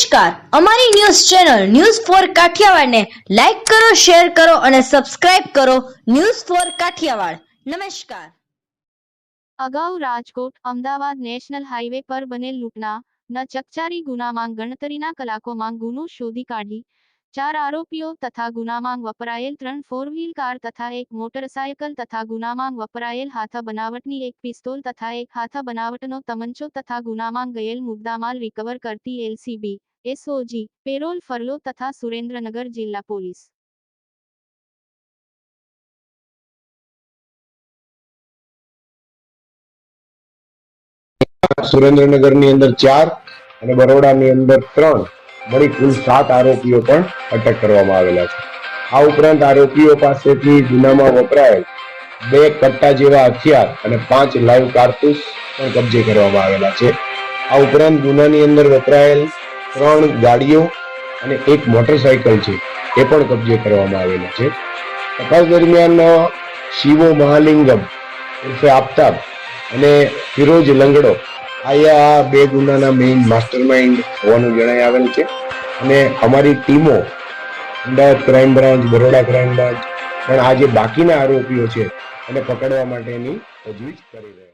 નમસ્કાર. અમારી news channel news for કાઠિયાવાડને લાઈક કરો, શેર કરો અને સબસ્ક્રાઇબ કરો ન્યૂઝ ફોર કાઠિયાવાડ. નમસ્કાર. અગાઉ રાજકોટ, અમદાવાદ નેશનલ હાઈવે પર બનેલ લૂંટના ન ચકચારી ગુનામાં ગણતરીના કલાકોમાં ગુનો શોધી કાઢી. ચાર આરોપીઓ તથા ગુનામાં વપરાયેલ ત્રણ ફોર વ્હીલ કાર તથા એક મોટરસાયકલ તથા ગુનામાં વપરાયેલ હાથા બનાવટની એક પિસ્તોલ તથા એક હાથા બનાવટનો તમંચો તથા ગુનામાં ગયેલ મુદ્દામાલ રિકવર કરતી એલસીબી. એસઓજી, પેરોલ ફરલો તથા સુરેન્દ્રનગર જિલ્લા પોલીસ. સુરેન્દ્રનગરની અંદર ચાર અને બરોડાની અંદર ત્રણ મળી કુલ સાત આરોપીઓ પણ અટક કરવામાં આવેલા છે. આ ઉપરાંત આરોપીઓ પાસેથી ગુનામાં વપરાયેલ બે કટ્ટા જેવા હથિયાર અને પાંચ લાઈવ કારતૂસ પણ કબજે કરવામાં આવેલા છે. આ ઉપરાંત ગુનાની અંદર વપરાયેલ ત્રણ ગાડીઓ અને એક મોટરસાયકલ છે, એ પણ કબજે કરવામાં આવેલા છે. તપાસ દરમિયાન શિવો મહાલિંગમ ઉર્ફે આફતાબ અને ફિરોજ લંગડો, આયા બે ગુનાના મેઇન માસ્ટર માઇન્ડ હોવાનું જણાઈ આવેલ છે. અને અમારી ટીમો, Ahmedabad crime branch Baroda crime branch પણ આ જે બાકીના આરોપીઓ છે, એને પકડવા માટેની તજવીજ કરી રહ્યા